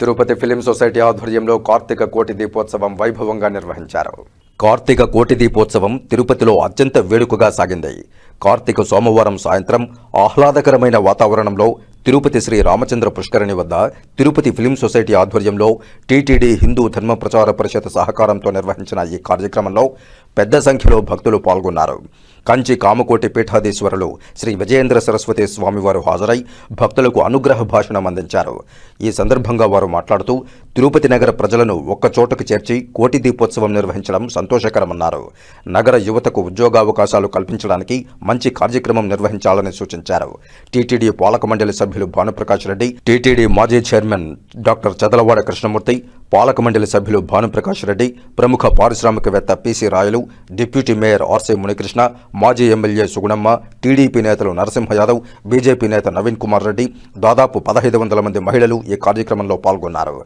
Tirupati film society ఆధ్వర్యంలో కార్తీక కోటి దీపోత్సవం వైభవంగా నిర్వహించారు. కార్తీక కోటి దీపోత్సవం తిరుపతిలో అత్యంత వేడుకగా సాగింది. కార్తీక సోమవారం సాయంత్రం ఆహ్లాదకరమైన వాతావరణంలో తిరుపతి శ్రీ రామచంద్ర పుష్కరిణి వద్ద తిరుపతి ఫిలిం సొసైటీ ఆధ్వర్యంలో టీటీడీ హిందూ ధర్మ ప్రచార పరిషత్ సహకారంతో నిర్వహించిన ఈ కార్యక్రమంలో పెద్ద సంఖ్యలో భక్తులు పాల్గొన్నారు. కంచి కామకోటి పీఠాధీశ్వరులు శ్రీ విజయేంద్ర సరస్వతి స్వామివారు హాజరై భక్తులకు అనుగ్రహ భాషణం అందించారు. ఈ సందర్భంగా వారు మాట్లాడుతూ తిరుపతి నగర ప్రజలను ఒక్క చోటకు చేర్చి కోటి దీపోత్సవం నిర్వహించడం సంతోషకరమన్నారు. నగర యువతకు ఉద్యోగావకాశాలు కల్పించడానికి మంచి కార్యక్రమం నిర్వహించాలని సూచించారు. టీటీడీ పాలక మండలి సభ్యులు భానుప్రకాష్ రెడ్డి టీటీడీ మాజీ చైర్మన్ డాక్టర్ చదలవాడ కృష్ణమూర్తి పాలక మండలి సభ్యులు భానుప్రకాష్ రెడ్డి ప్రముఖ పారిశ్రామికవేత్త PC Rayalu deputy mayor RC Munikrishna మాజీ ఎమ్మెల్యే సుగుణమ్మ టీడీపీ నేతలు నరసింహ యాదవ్ బీజేపీ నేత నవీన్ కుమార్ రెడ్డి దాదాపు పదహైదు వందల మంది మహిళలు ఈ కార్యక్రమంలో పాల్గొన్నారు.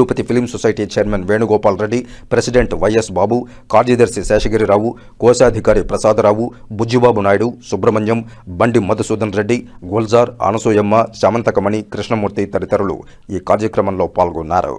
Tirupati film society chairman Venugopal Reddy president YS Babu కార్యదర్శి శేషగిరిరావు కోశాధికారి ప్రసాదరావు బుజ్జిబాబు నాయుడు సుబ్రహ్మణ్యం బండి మధుసూదన్ రెడ్డి గుల్జార్ అనసూయమ్మ శమంతకమణి కృష్ణమూర్తి తదితరులు ఈ కార్యక్రమంలో పాల్గొన్నారు.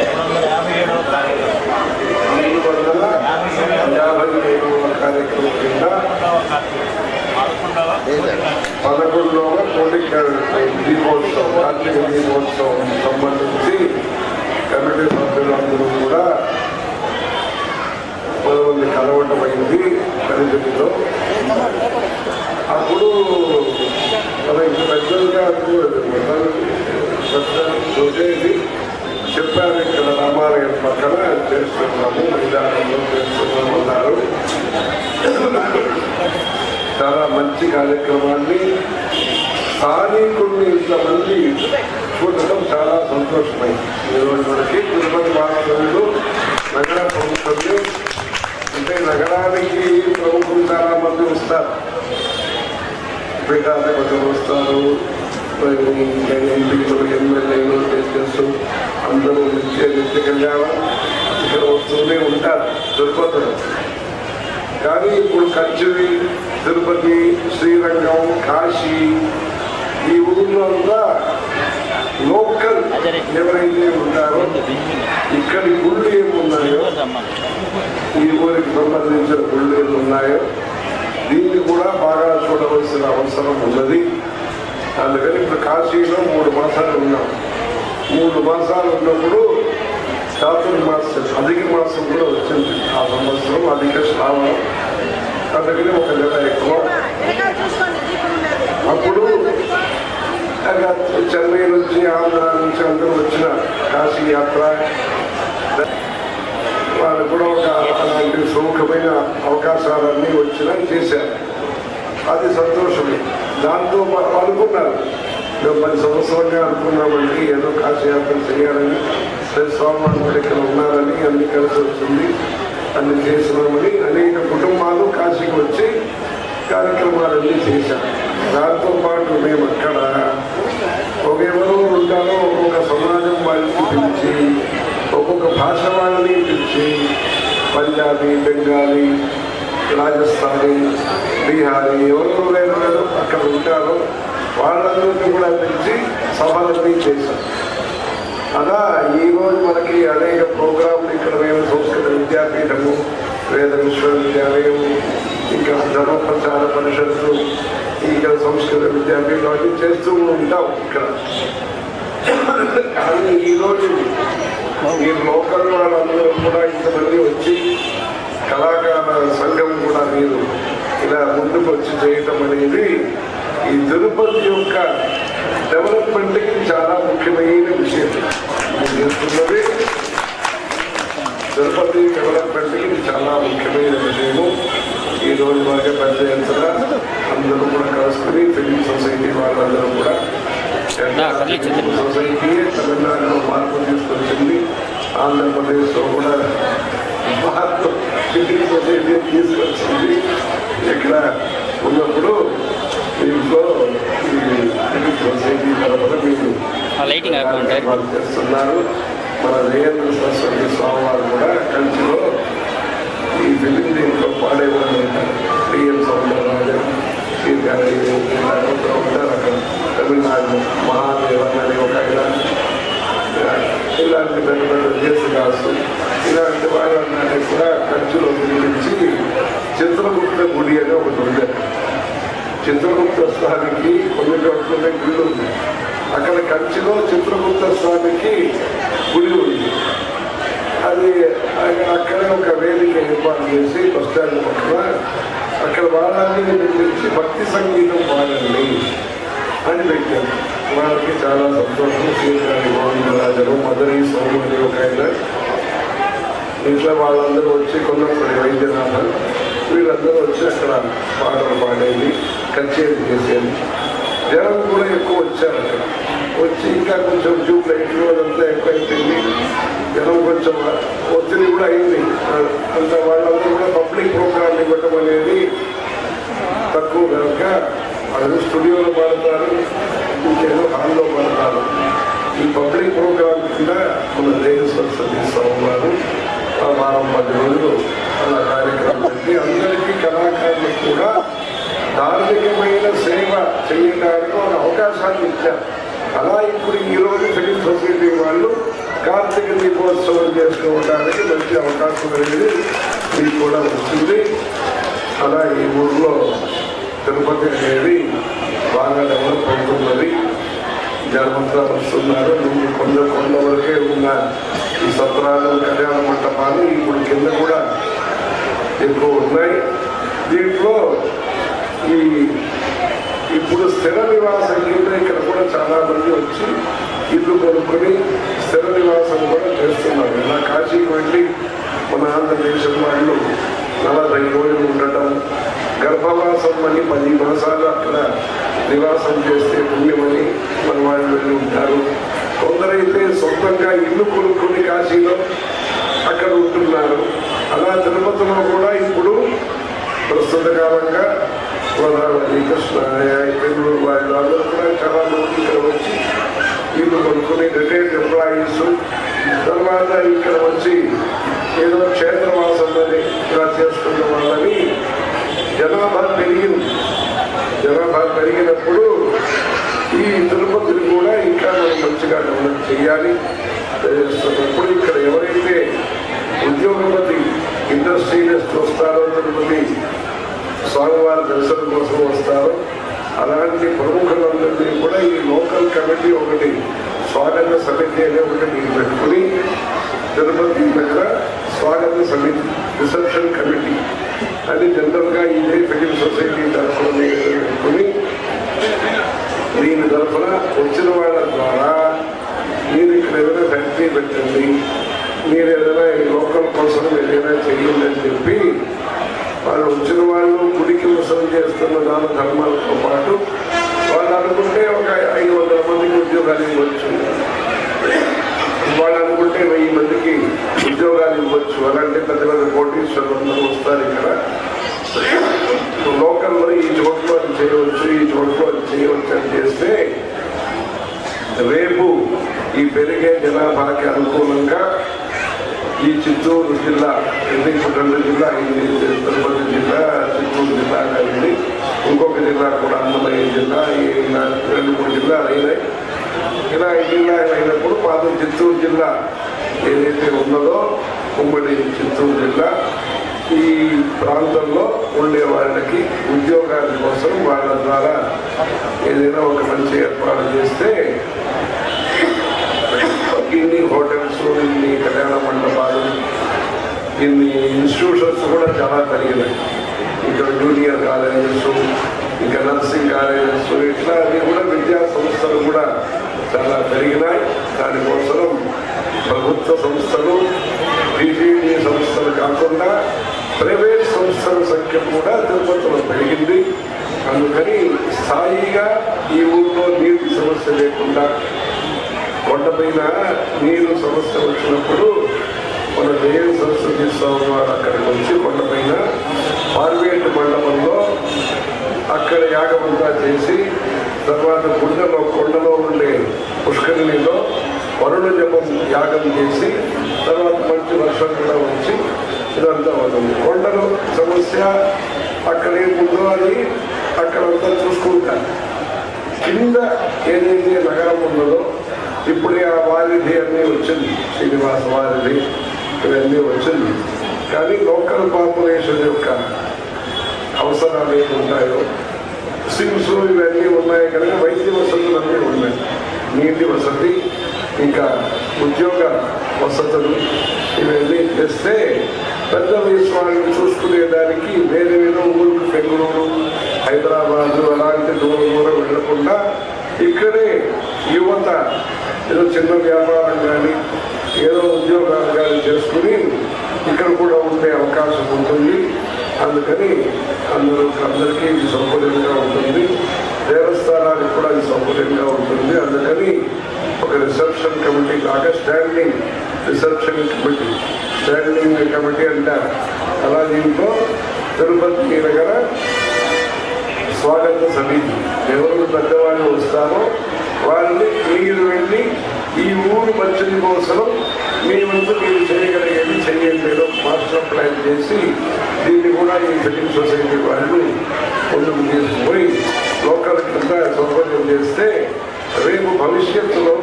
మూడు వందల యాభై ఏడవ కార్యక్రమం కింద పదకొండవ దీపోత్సవం కార్తీక దీపోత్సవం సంబంధించి కమిటీ సభ్యులందరూ కూడా కొంతమంది అయింది పరిధిలో అప్పుడు మనకి పెద్దలుగా చూసేది చెప్పారు ఇక్కడ రామాలయం పక్కన చేస్తున్నాము మైదానంలో చేస్తున్నాము అన్నారు చాలా మంచి కార్యక్రమాన్ని స్థానికుల్ని ఇంతమంది చూడటం చాలా సంతోషమైంది. ఈరోజు మనకి తిరుపతి వాస్తవులు నగర ప్రభుత్వంలో అంటే నగరానికి ప్రముఖులు చాలా మంది వస్తారు. పీఠాధిపతులు వస్తారు. ఎంపీలు ఎమ్మెల్యేలు జడ్జెస్ అందరూ నిత్య నిత్య ఇక్కడ వస్తూనే ఉంటారు తిరుపతిలో కానీ ఇప్పుడు కంచివి తిరుపతి శ్రీరంగం కాశీ ఈ ఊర్లో అంతా లోకల్ ఎవరైతే ఉంటారో ఇక్కడి గుళ్ళు ఏమున్నాయో ఈ ఊరికి సంబంధించిన గుళ్ళు ఏమి ఉన్నాయో దీన్ని కూడా బాగా చూడవలసిన అవసరం ఉన్నది. అందుకని ఇప్పుడు కాశీలో మూడు మాసాలు ఉన్నాం. మూడు మాసాలు ఉన్నప్పుడు చాతుర్మాసం అధిక మాసం కూడా వచ్చింది. ఆ సంవత్సరం అధిక శ్రావణం. అందుకని ఒక నెల ఎక్కువ. అప్పుడు చెన్నై నుంచి ఆంధ్ర నుంచి అందరూ వచ్చిన కాశీ యాత్ర. వాళ్ళు కూడా ఒక అలాంటి సుముఖమైన అవకాశాలన్నీ వచ్చినా చేశారు. అది సంతోషమే. దాంతో అనుకున్నారు. మేము పది సంవత్సరాలుగా అనుకున్నామండి ఏదో కాశయాత్ర చేయాలని స్వామి స్వామివారి ఇక్కడ ఉన్నారని అన్ని కలిసి వచ్చింది అన్ని చేసినామని అనేక కుటుంబాలు కాశీకి వచ్చి కార్యక్రమాలన్నీ చేశాం దాంతో పాటు మేము అక్కడ ఒక ఉంటారో ఒక్కొక్క సమాజం వాళ్ళని పిలిచి ఒక్కొక్క భాష వాళ్ళని పిలిచి పంజాబీ బెంగాలీ రాజస్థానీ బీహారీ ఎవరు లేరు అక్కడ ఉంటారు. వాళ్ళందరినీ కూడా పిలిచి సభలన్నీ చేశారు. అలా ఈరోజు మనకి అనేక ప్రోగ్రాంలు ఇక్కడ మేము సంస్కృత విద్యాపీఠము వేద విశ్వవిద్యాలయం ఇంకా ధర్మ ప్రచార పరిషత్తు ఇంకా సంస్కృత విద్యాపీఠం అన్ని చేస్తూ ఉంటాం ఇక్కడ. కానీ ఈరోజు ఈ లోకల్ వాళ్ళందరూ కూడా ఇంతమంది వచ్చి కళాకార సంఘం కూడా మీరు ఇలా ముందుకు వచ్చి చేయటం అనేది ఈ తిరుపతి యొక్క డెవలప్మెంట్కి చాలా ముఖ్యమైన విషయం. చేస్తున్నది తిరుపతి డెవలప్మెంట్కి చాలా ముఖ్యమైన విషయము. ఈ రోజు వరకు పెద్ద ఎత్తున అందరూ కూడా కలుసుకుని ఫిలిం సొసైటీ వాళ్ళందరూ కూడా. సొసైటీ తమిళనాడులో మార్పు తీసుకొచ్చింది. ఆంధ్రప్రదేశ్లో కూడా తీసుకొచ్చింది. ఇక్కడ ఉన్నప్పుడు దీంట్లో సొసైటీ తరఫున మీరు చేస్తున్నారు. మన రేయంద్ర సరస్వతి స్వామి వారు కూడా కంచిలో ఈ ఫిలిం దీంట్లో పాడేవాళ్ళు ఉంటారు రియల్ సౌందరరాజన్ శ్రీకారి ఉంటారు అక్కడ తమిళనాడు మహాదేవన్ అనే ఒక ఆయన. ఇలాంటి పెద్ద పెద్ద దేశదాసు ఇలాంటి వాళ్ళని కూడా కంచిలో గురించి చిత్రగుప్త గుడి అని ఒకటి ఉంది. చిత్రగుప్త స్వామికి కొన్ని చోట్ల గుళ్ళు ఉంది అక్కడ కంచిలో చిత్రగుప్త స్వామికి గుడి ఉంది. అది ఆయన అక్కడే ఒక వేదిక ఏర్పాటు చేసి బస్ స్టాండ్ పక్కన అక్కడ వాళ్ళని పిలిచి భక్తి సంగీతం పాడండి అని పెట్టారు. వాళ్ళకి చాలా సంతోషం. శ్రీకారి గోవిందరాజను మధురై సౌమని ఒక ఇంట్లో వాళ్ళందరూ వచ్చి కొన్నప్పటి వైద్యనాథన్ వీళ్ళందరూ వచ్చి అక్కడ పాటలు పాడేది కచేరీ చేసేది. జనం కూడా ఎక్కువ వచ్చారు అక్కడ. వచ్చి ఇంకా కొంచెం ట్యూబ్ లైట్లు అదంతా ఎక్కువ అయిపోయింది జనం కొంచెం ఒత్తిడి కూడా అయింది. అంత వాళ్ళందరూ కూడా పబ్లిక్ ప్రోగ్రామ్ ఇవ్వటం అనేది తక్కువ కనుక అది స్టూడియోలో పాడతారు. ఇంకేదో హాల్లో పడతారు. ఈ పబ్లిక్ ప్రోగ్రామ్ కింద మన దేవేశ్వర సరస్వతి సోమవారం వారం పది రోజులు అలా కార్యక్రమం పెట్టి అందరికీ కళాకారులకు కూడా ధార్మికమైన సేవ చేయడానికి ఒక అవకాశాన్ని ఇచ్చారు. అలా ఇప్పుడు ఈ రోజు ఫిలిం సొసైటీ వాళ్ళు కార్తీక దీపోత్సవం చేసుకోవడానికి మంచి అవకాశం అనేది మీకు కూడా వస్తుంది అలా ఈ ఊర్లో తిరుపతి అనేది బాగా డెవలప్ జనమంతా వస్తున్నారు. ముందు కొండ కొండ వరకే ఉన్న ఈ సత్రాలు కళ్యాణ మంటపాలు ఇప్పుడు కింద కూడా ఎక్కువ ఉన్నాయి. దీంట్లో ఈ ఇప్పుడు స్థిర నివాసం కింద ఇక్కడ కూడా చాలా మంది వచ్చి ఇల్లు కొనుక్కొని స్థిర నివాసం కూడా చేస్తున్నారు. ఇలా కాశీకి వెళ్ళి మన ఆంధ్రదేశం వాళ్ళు నలభై రోజులు ఉండటం గర్భవాసం అని పది మాసాలు అక్కడ నివాసం చేస్తే పుణ్యమని మన వాళ్ళు వెళ్ళి ఉంటారు. కొందరైతే సొంతంగా ఇల్లు కొనుక్కుని కాశీలో అక్కడ ఉంటున్నారు. అలా తిరుపతిలో కూడా ఇప్పుడు ప్రస్తుత కాలంగా గోదావరి కృష్ణ బెంగళూరు వాళ్ళు అందరూ కూడా చాలా మంది ఇక్కడ వచ్చి ఇల్లు కొనుక్కుని రిటైర్డ్ ఎంప్లాయీస్. తర్వాత ఇక్కడ వచ్చి ఏదో క్షేత్రవాసం అని ఇలా చేసుకున్న వాళ్ళని జనాభా పెరిగింది. జనాభా పెరిగినప్పుడు ఈ తిరుపతిని కూడా ఇంకా మనం మంచిగా డెవలప్ చేయాలి. చేస్తున్నప్పుడు ఇక్కడ ఎవరైతే ఉద్యోగపతి ఇండస్ట్రియలిస్ట్ వస్తారో తిరుపతి స్వామివారి దర్శనం కోసం వస్తారో అలాంటి ప్రముఖులందరినీ కూడా ఈ లోకల్ కమిటీ ఒకటి స్వాగత సమితి అనే ఒకటి పెట్టుకుని తిరుపతి దగ్గర స్వాగత సమితి రిసెప్షన్ కమిటీ. అది జనరల్గా ఇదే ఫిలిం సొసైటీ తరఫున పెట్టుకుని దీని తరఫున వచ్చిన వాళ్ళ ద్వారా మీరు ఇక్కడ ఏదైనా ఫ్యాక్టరీ పెట్టండి మీరు ఏదైనా ఈ లోకల్ కోసం ఏదైనా చేయండి అని చెప్పి వాళ్ళు వచ్చిన వాళ్ళు గుడికి వసూలు చేస్తున్న దాన ధర్మాలతో పాటు వాళ్ళు అనుకుంటే ఒక ఐదు వందల మందికి ఉద్యోగాలు ఇవ్వచ్చు. వాళ్ళు అనుకుంటే వెయ్యి మందికి ఉద్యోగాలు ఇవ్వచ్చు. అలాంటి పెద్ద పెద్ద కోటీశ్వరులు వస్తారు ఇక్కడ. లోకల్లో ఈ చోట్ల అది చేయవచ్చు ఈ చోట్ల అది చేయవచ్చు అని చేస్తే రేపు ఈ పెరిగే జనాభాకి అనుకూలంగా ఈ చిత్తూరు జిల్లా ఇది జిల్లా ఇది తిరుపతి జిల్లా చిత్తూరు జిల్లా కలిగింది ఇంకొక జిల్లా కూడా అన్నమయ్య జిల్లా రెండు మూడు జిల్లాలు అయినాయి. ఇలా ఈ జిల్లా అయినప్పుడు పాత చిత్తూరు జిల్లా ఏదైతే ఉన్నదో ఉమ్మడి చిత్తూరు జిల్లా ఈ ప్రాంతంలో ఉండే వాళ్ళకి ఉద్యోగాల కోసం వాళ్ళ ద్వారా ఏదైనా ఒక మంచి ఏర్పాటు చేస్తే ఇన్ని ఇన్స్టిట్యూషన్స్ కూడా చాలా పెరిగినాయి. ఇక్కడ జూనియర్ కాలేజెస్ ఇంకా నర్సింగ్ కాలేజెస్ ఇట్లా అవి కూడా విద్యా సంస్థలు కూడా చాలా పెరిగినాయి. దానికోసం ప్రభుత్వ సంస్థలు టీటీడీ సంస్థలు కాకుండా ప్రైవేట్ సంస్థల సంఖ్య కూడా తిరుపతిలో పెరిగింది. అందుకని స్థాయిగా ఈ ఊళ్ళో నీటి సమస్య లేకుండా కొండపైన నీరు సమస్య వచ్చినప్పుడు మన దేవ సరస్వతి స్వామి వారు అక్కడికి వచ్చి కొండపైన పార్వేట్ మండపంలో అక్కడ యాగమంతా చేసి తర్వాత గుండెలో కొండలో ఉండే పుష్కరిణిలో వరుణ జపం యాగం చేసి తర్వాత మంచి వర్షం కూడా వచ్చి ఇదంతా అవుతుంది. కొండలు సమస్య అక్కడ ఏముందో అది అక్కడంతా చూసుకుంటారు. కింద ఏదైతే నగరం ఉన్నదో ఇప్పుడే ఆ వారిధి అన్నీ వచ్చింది. శ్రీనివాస వారిధి ఇవన్నీ వచ్చింది. కానీ లోకల్ పాపులేషన్ యొక్క అవసరాలు ఏమి ఉంటాయో సిమ్స్ ఇవన్నీ ఉన్నాయి కనుక వైద్య వసతులు అన్నీ ఉన్నాయి. నీటి వసతి ఇంకా ఉద్యోగ వసతులు ఇవన్నీ తెస్తే పెద్ద వయసు వాళ్ళని చూసుకునేదానికి వేరే వేరే ఊరికి బెంగళూరు హైదరాబాద్ అలాంటి దూరం దూరం వెళ్ళకుండా ఇక్కడే యువత ఏదో చిన్న వ్యాపారం కానీ ఏదో ఉద్యోగాలు కానీ చేసుకుని ఇక్కడ కూడా ఉండే అవకాశం ఉంటుంది. అందుకని అందరూ అందరికీ ఇది సౌకర్యంగా ఉంటుంది. దేవస్థానానికి కూడా ఇది సౌకర్యంగా ఉంటుంది. అందుకని ఒక రిసెప్షన్ కమిటీ లాగా standing reception committee. Standing committee అంటారు అలా దీంట్లో తిరుపతి దగ్గర స్వాగత సమితి. ఎవరు పెద్దవాళ్ళు వస్తారో వారిని మీరు వెళ్ళి ఈ ఊరు మంచిది కోసం మీ వంతు మీరు చేయగలిగేది చేయండి ఏదో మాస్టర్ ప్లాన్ చేసి దీన్ని కూడా ఈ ఫిలిం సొసైటీ వాళ్ళు ముందుకు తీసుకుపోయి లోకల్ కింద సౌకర్యం చేస్తే రేపు భవిష్యత్తులో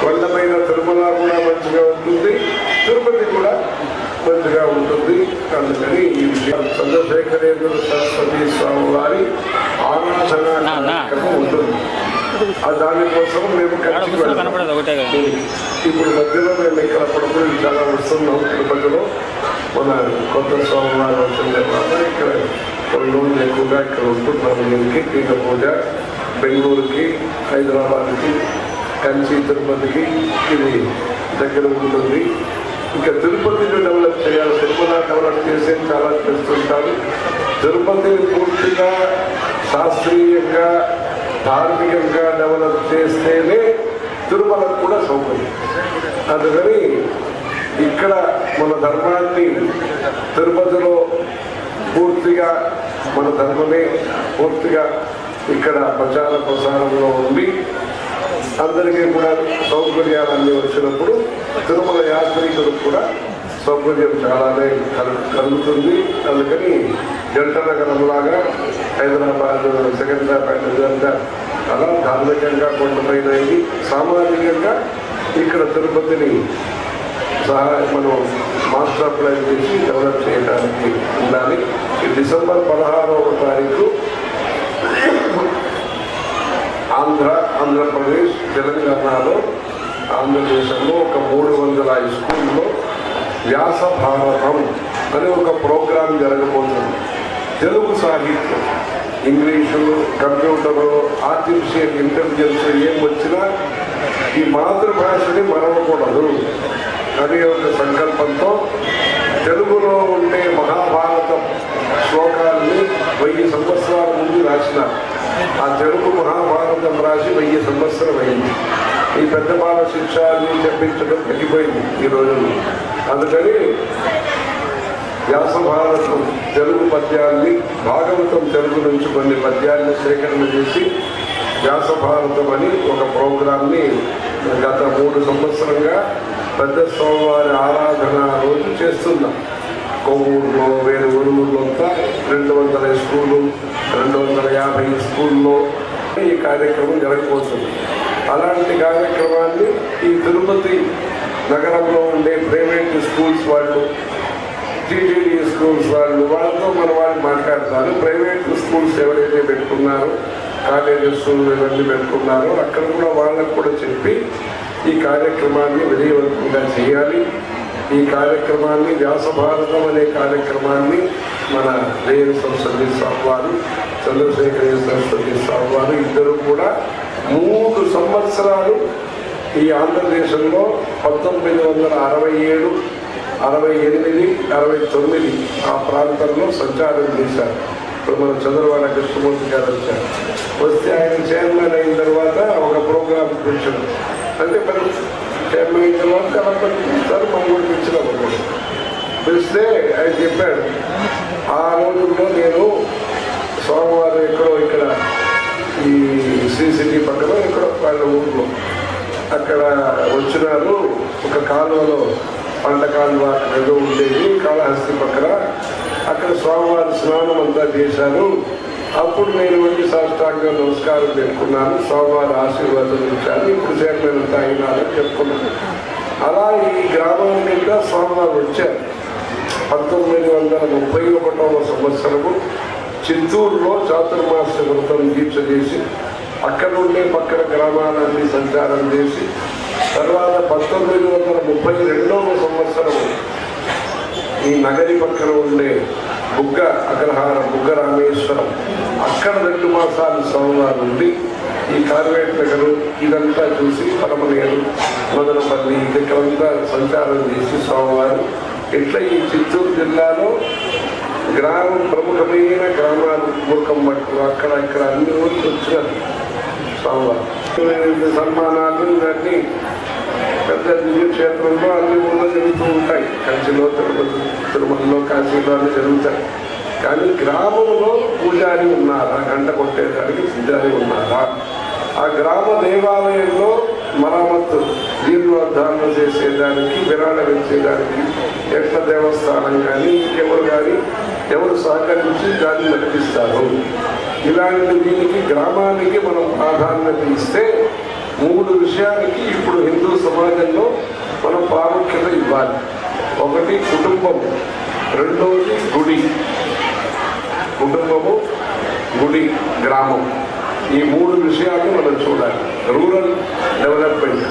కొండపైన తిరుమల కూడా మంచిగా ఉంటుంది తిరుపతి కూడా మంచిగా ఉంటుంది. అందుకని ఈ విషయం చంద్రశేఖరేంద్ర సరస్వతి స్వామి వారి ఆరాధన కార్యక్రమం ఉంటుంది. దానికోసం మేము ఖర్చు ఇప్పుడు మధ్యలో మేము ఇక్కడ పడుకుని చాలా వస్తున్నాం తిరుపతిలో మన కొత్త స్వామివారు వచ్చిన తర్వాత ఇక్కడ కొన్ని రోజులు ఎక్కువగా ఇక్కడ ఉంటున్నాము. దీనికి పీఠ పూజ బెంగళూరుకి హైదరాబాద్కి కంచి తిరుపతికి ఇది దగ్గర ఉంటుంది. ఇంకా తిరుపతిని డెవలప్ చేయాలి. తిరుమల డెవలప్ చేసే చాలా చేస్తుంటారు. తిరుపతిని పూర్తిగా శాస్త్రీయంగా ధార్మికంగా డెవలప్ చేస్తేనే తిరుమలకు కూడా సౌకర్యం. అందుకని ఇక్కడ మన ధర్మాన్ని తిరుపతిలో పూర్తిగా మన ధర్మమే పూర్తిగా ఇక్కడ ప్రచార ప్రసారంలో ఉండి అందరికీ కూడా సౌకర్యాలన్నీ వచ్చినప్పుడు తిరుమల యాత్రికులకు కూడా సౌకర్యం చాలానే కలు- కలుగుతుంది. అందుకని జంట నగరంలాగా హైదరాబాద్ సికింద్రాబాద్ ఇదంతా అలా ధార్మికంగా కొండపైన ఇది సామాజికంగా ఇక్కడ తిరుపతిని సహాయ మనం మాస్టర్ ప్లాన్ చేసి డెవలప్ చేయడానికి ఉండాలి. డిసెంబర్ పదహారవ తారీఖు ఆంధ్ర ఆంధ్రప్రదేశ్ తెలంగాణలో ఆంధ్రదేశంలో ఒక మూడు వందల హై స్కూల్లో వ్యాస భారతం అనే ఒక ప్రోగ్రాం జరగబోతుంది. తెలుగు సాహిత్యం. ఇంగ్లీషు కంప్యూటరు ఆర్టిఫిషియల్ ఇంటెలిజెన్స్ ఏం వచ్చినా ఈ మాతృభాషని మరవకూడదు. అనే ఒక సంకల్పంతో తెలుగులో ఉండే మహాభారత శ్లోకాల్ని వెయ్యి సంవత్సరాల ముందు రాసిన ఆ తెలుగు మహాభారతం రాసి వెయ్యి సంవత్సరం అయింది. ఈ పెద్ద బాల శిక్ష అని చెప్పించడం తగ్గిపోయింది ఈ రోజుల్లో. అందుకని వ్యాసభారతం తెలుగు పద్యాన్ని భాగవతం తెలుగు నుంచి కొన్ని పద్యాన్ని సేకరణ చేసి వ్యాస భారతం అని ఒక ప్రోగ్రామ్ని గత మూడు సంవత్సరంగా పెద్ద స్వామివారి ఆరాధన రోజు చేస్తున్నాం. కొవ్వూరులో వేరే ఊరులో అంతా రెండు వందల స్కూళ్ళు రెండు వందల యాభై స్కూల్లో ఈ కార్యక్రమం జరగబోతుంది. అలాంటి కార్యక్రమాన్ని ఈ తిరుపతి నగరంలో ఉండే ప్రైవేట్ స్కూల్స్ వాళ్ళు టీటీడీ స్కూల్స్ వాళ్ళు వాళ్ళతో మన వాళ్ళు మాట్లాడతారు. ప్రైవేట్ స్కూల్స్ ఎవరైతే పెట్టుకున్నారో కాలేజెస్ ఇవన్నీ పెట్టుకున్నారో అక్కడ కూడా వాళ్ళకు కూడా చెప్పి ఈ కార్యక్రమాన్ని విజయవంతంగా చేయాలి. ఈ కార్యక్రమాన్ని వ్యాస భారతం అనే కార్యక్రమాన్ని మన రేణు సరస్వతి స్వామి వారు చంద్రశేఖర సరస్వతి స్వామి వారు ఇద్దరు కూడా మూడు సంవత్సరాలు ఈ ఆంధ్రదేశంలో పంతొమ్మిది వందల అరవై ఏడు అరవై ఎనిమిది అరవై తొమ్మిది ఆ ప్రాంతంలో సంచారం చేశారు. ఇప్పుడు మన చంద్రబాబు కృష్ణమూర్తి గారు వచ్చారు. వస్తే ఆయన చైర్మన్ అయిన తర్వాత ఒక ప్రోగ్రామ్ పిలిచారు అంటే మరి చైర్మన్ అయిన తర్వాత కలెక్టర్ పిలుస్తారు? మనం కూడా పిలిచినాం పిలిస్తే ఆయన చెప్పాడు ఆ రోజుల్లో నేను సోమవారం ఎక్కడో ఇక్కడ ఈ శ్రీ సిటీ పక్కన ఎక్కడో వాళ్ళ ఊర్లో అక్కడ వచ్చినారు ఒక కాలువలో పంట కాలువ ఏదో ఉండేది కాళహస్తి పక్కన. అక్కడ స్వామివారి స్నానం అంతా చేశాను. అప్పుడు నేను వెళ్ళి సాష్టాంగ నమస్కారం పెట్టుకున్నాను. స్వామివారి ఆశీర్వాదం ఇచ్చాను. ఇప్పుడు చైర్మన్ అంతా చెప్పుకున్నాను. అలా ఈ గ్రామం ఇంకా స్వామివారు వచ్చారు. పంతొమ్మిది వందల ముప్పై ఒకటవ సంవత్సరము చిత్తూరులో చాతుర్మాస వ్రతం దీక్ష చేసి అక్కడ ఉండే పక్కన గ్రామాలన్నీ సంచారం చేసి తర్వాత పంతొమ్మిది వందల ముప్పై రెండవ సంవత్సరం ఈ నగరి పక్కన ఉండే బుగ్గ అగ్రహారం బుగ్గ రామేశ్వరం అక్కడ రెండు మాసాలు స్వామివారు ఉండి ఈ కార్వేట్ నగరు ఇదంతా చూసి పరమనేరు మదనపల్లి ఇక్కడంతా సంచారం చేసి స్వామివారు ఇట్లా ఈ చిత్తూరు జిల్లాలో గ్రామం ప్రముఖమైన గ్రామాలు మూర్ఖం మట్టు. అక్కడ ఇక్కడ అన్ని ఊరికి వచ్చినారు స్వామివారు సన్మానాలు ఇవన్నీ పెద్ద దివ్యక్షేత్రంలో అన్ని ఊళ్ళో జరుగుతూ ఉంటాయి. కంచిలో తిరుపతి తిరుమలలో కాశీలో అన్ని జరుగుతాయి. కానీ గ్రామంలో పూజారి ఉన్నారా? గంట కొట్టేదానికి పూజారి ఉన్నారా? ఆ గ్రామ దేవాలయంలో మరమ్మత్తు జీర్ణోద్ధారణ చేసేదానికి విరాళం ఇచ్చేదానికి ఎట్ల దేవస్థానం కానీ ఎవరు కానీ ఎవరు సహకరించి దాన్ని నడిపిస్తారు? ఇలాంటి దీనికి గ్రామానికి మనం ప్రాధాన్యత ఇస్తే మూడు విషయానికి ఇప్పుడు హిందూ సమాజంలో మనం ప్రాముఖ్యత ఇవ్వాలి. ఒకటి కుటుంబం రెండవది గుడి. కుటుంబము గుడి గ్రామం. ఈ మూడు విషయాలు మనం చూడాలి. Rural development.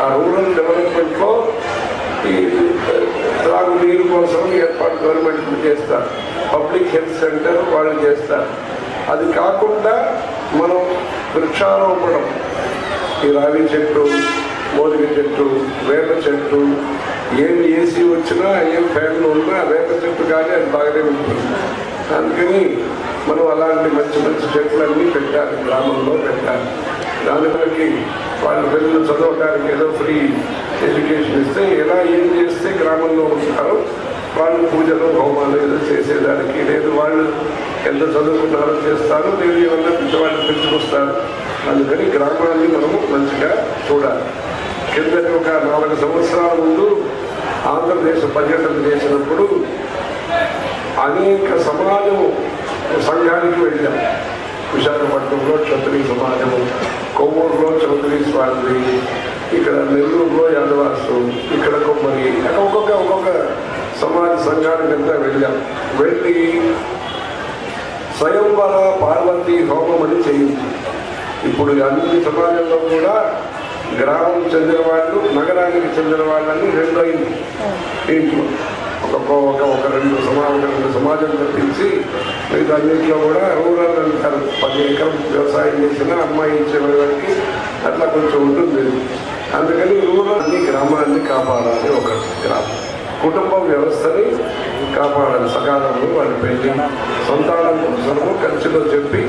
ఆ రూరల్ డెవలప్మెంట్లో ఈ త్రాగునీరు కోసం ఏర్పాటు గవర్నమెంట్ చేస్తారు. పబ్లిక్ హెల్త్ సెంటర్ వాళ్ళు చేస్తారు. అది కాకుండా మనం వృక్షారోపణం. ఈ రావి చెట్టు మోదిక చెట్టు వేప చెట్టు ఏం ఏసీ వచ్చినా ఏం ఫ్యాన్లు ఉన్నా వేప చెట్టు కానీ అది బాగానే ఉంటుంది. అందుకని మనం అలాంటి మంచి మంచి చెట్లన్నీ పెట్టాలి గ్రామంలో పెట్టాలి. దానికి వాళ్ళ పిల్లలు చదవడానికి ఏదో ఫ్రీ ఎడ్యుకేషన్ ఇస్తే ఎలా ఏం చేస్తే గ్రామంలో ఉంటారో వాళ్ళు పూజలు హోమాలు ఏదో చేసేదానికి లేదు. వాళ్ళు ఎంత చదువుకున్నారో చేస్తారు. లేదు ఏమన్నా పిల్లవాళ్ళు పెంచుకొస్తారు. అందుకని గ్రామాన్ని మనము మంచిగా చూడాలి. కిందటి ఒక నాలుగు సంవత్సరాల ముందు ఆంధ్రప్రదేశ్ పర్యటన చేసినప్పుడు అనేక సమాజం సంఘానికి వెళ్ళాం. విశాఖపట్నంలో క్షత్రియ సమాజము కొవ్వూరులో చౌదరి స్వామి ఇక్కడ నెల్లూరులో యాదవాసు ఇక్కడ కొమ్మరి అక్కడ ఒక్కొక్క ఒక్కొక్క సమాజ సంఘానికి అంతా వెళ్ళాం. వెళ్ళి స్వయంవర పార్వతి హోమం అని చేయించి ఇప్పుడు అన్ని సమాజంలో కూడా గ్రామం చెందిన వాళ్ళు నగరానికి చెందిన వాళ్ళని రెండు అయింది. ఇంట్లో ఒక ఒక ఒక రెండు సమాజం రెండు సమాజం తప్పించి మిగతా అన్నింటిలో కూడా రూరల్ అంటారు. పది ఎకరం వ్యవసాయం చేసిన అమ్మాయి ఇచ్చే వాళ్ళకి అట్లా కొంచెం ఉంటుంది. అందుకని రూరల్ అన్ని గ్రామాన్ని కాపాడాలి ఒక గ్రామం. కుటుంబ వ్యవస్థని కాపాడాలి. సకాలంలో వాళ్ళ పెళ్ళి సంతానం కోసము ఖర్చులో చెప్పి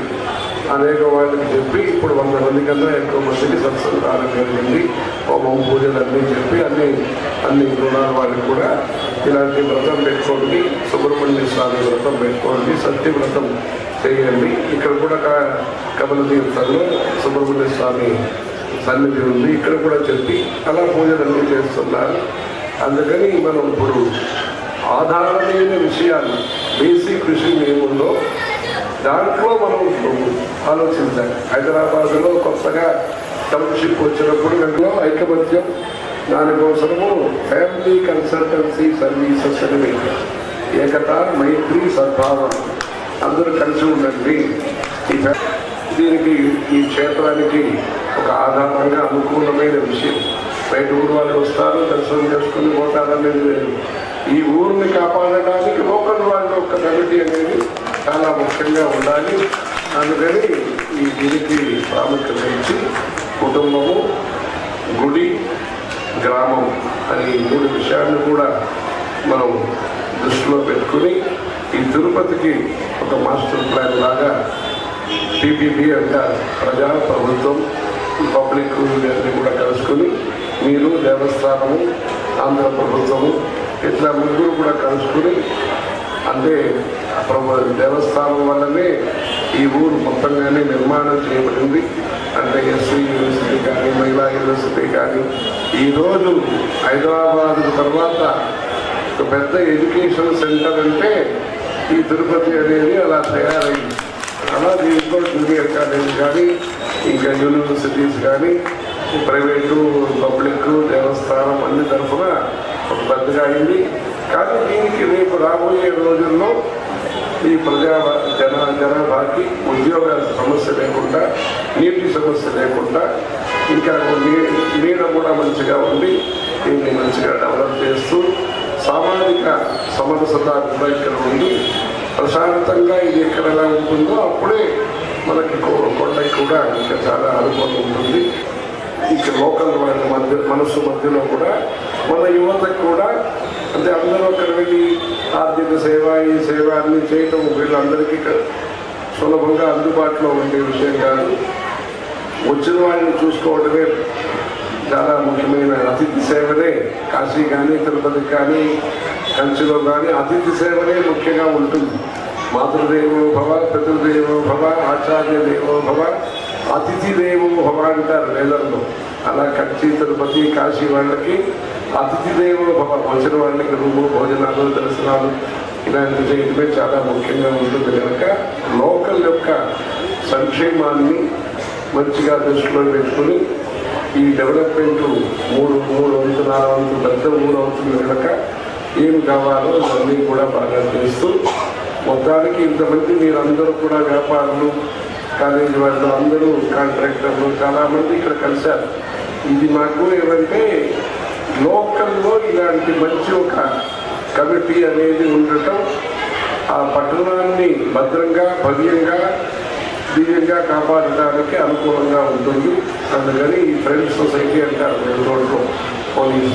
అనేక వాళ్ళకి చెప్పి ఇప్పుడు వంద మంది కన్నా ఎక్కువ మందికి సత్సంతానం కలిగింది. హోమం పూజలు అన్నీ చెప్పి అన్ని అన్ని గుణాల వాళ్ళకి కూడా ఇలాంటి వ్రతం పెట్టుకోండి. సుబ్రహ్మణ్య స్వామి వ్రతం పెట్టుకోండి. సత్య వ్రతం చేయండి. ఇక్కడ కూడా క- కమల తీర్థంలో సుబ్రహ్మణ్య స్వామి సన్నిధి ఉంది. ఇక్కడ కూడా చెప్పి అలా పూజలు అన్నీ చేస్తున్నారు. అందుకని మనం ఇప్పుడు ఆధారమైన విషయాలు బేసిక్ విషయం ఏముందో దాంట్లో మనం ఆలోచించాలి. హైదరాబాద్లో కొత్తగా టౌన్షిప్ వచ్చినప్పుడు దాంట్లో ఐకమత్యం దానికోసము ఫ్యామిలీ కన్సల్టెన్సీ సర్వీసెస్ అని పెట్టారు. ఏకత మైత్రి సద్భావం అందరూ కలిసి ఉండండి. దీనికి ఈ క్షేత్రానికి ఒక ఆధారంగా అనుకూలమైన విషయం. బయట ఊరు వాళ్ళు వస్తారు దర్శనం చేసుకుని పోతారనేది లేదు. ఈ ఊరిని కాపాడడానికి లోకల్ వాళ్ళ ఒక కమిటీ అనేది చాలా ముఖ్యంగా ఉండాలి. అందుకని ఈ దీనికి ప్రాముఖ్యత ఇచ్చి కుటుంబము గుడి గ్రామం అని మూడు విషయాలను కూడా మనం దృష్టిలో పెట్టుకుని ఈ తిరుపతికి ఒక మాస్టర్ ప్లాన్ లాగా పీపీపీ అంటే ప్రజా ప్రభుత్వం పబ్లిక్ ఇవన్నీ కూడా కలుసుకొని మీరు దేవస్థానము ఆంధ్ర ప్రభుత్వము ఇట్లా ముగ్గురు కూడా కలుసుకుని అంటే దేవస్థానం వల్లనే ఈ ఊరు మొత్తంగానే నిర్మాణం చేయబడింది. అంటే ఎస్సీ యూనివర్సిటీ కానీ మహిళా యూనివర్సిటీ కానీ. ఈరోజు హైదరాబాద్ తర్వాత ఒక పెద్ద ఎడ్యుకేషన్ సెంటర్ అంటే ఈ తిరుపతి అనేది అలా తయారైంది. అలా దీంట్లో జూనియర్ కాలేజ్ కానీ ఇంకా యూనివర్సిటీస్ కానీ ప్రైవేటు పబ్లిక్ దేవస్థానం అన్ని తరఫున ఒక పెద్దగా అయింది. కానీ దీనికి రేపు రాబోయే రోజుల్లో ఈ ప్రజా జన జనాభాకి ఉద్యోగాల సమస్య లేకుండా నీటి సమస్య లేకుండా ఇంకా నీ- నీడ కూడా మంచిగా ఉండి దీన్ని మంచిగా డెవలప్ చేస్తూ సామాజిక సమరసత కూడా ఇక్కడ ఉండి ప్రశాంతంగా ఇది ఎక్కడ ఎలా ఉంటుందో అప్పుడే మనకి కొండకి కూడా ఇంకా చాలా అనుభవం ఉంటుంది. ఇక లోకల్ వారి మధ్య మనస్సు మధ్యలో కూడా మన యువతకు కూడా అంటే అందరూ అక్కడ వెళ్ళి ఆర్థిక సేవ ఈ సేవ అన్నీ చేయటం వీళ్ళందరికీ సులభంగా అందుబాటులో ఉండే విషయం కాదు. వచ్చిన వాళ్ళని చూసుకోవడమే చాలా ముఖ్యమైన అతిథి సేవనే. కాశీ కానీ తిరుపతి కానీ కంచిలో కానీ అతిథి సేవనే ముఖ్యంగా ఉంటుంది. మాతృదేవో భవ పితృదేవో భవ ఆచార్య దేవో భవ అతిథి దేవో భవ అంటారు వేదంలో అలా కచ్చి తిరుపతి కాశీ వాళ్ళకి. అతిథి దేవుడు భవ వచ్చిన వాళ్ళకి రూము భోజనాలు దర్శనాలు. ఇలాంటి చేయడమే చాలా ముఖ్యంగా ఉంటుంది కనుక లోకల్ యొక్క సంక్షేమాన్ని మంచిగా దృష్టిలో పెట్టుకుని ఈ డెవలప్మెంట్ మూడు మూడు వంతు నాలుగు వంతు పెద్ద మూడు అవుతుంది కనుక ఏం కావాలో అన్నీ కూడా బాగా చేస్తూ మొత్తానికి ఇంతమంది మీరందరూ కూడా వ్యాపారులు కాలేజీ వాళ్ళు అందరూ కాంట్రాక్టర్లు చాలామంది ఇక్కడ కలిశారు. ఇది మాకు ఏమంటే లోకల్లో ఇలాంటి మంచి ఒక కమిటీ అనేది ఉండటం ఆ పట్టణాన్ని భద్రంగా భవ్యంగా దివ్యంగా కాపాడటానికి అనుకూలంగా ఉంటుంది. అందుకని ఈ ఫ్రెండ్స్ సొసైటీ అంటారు రెండు పోలీస్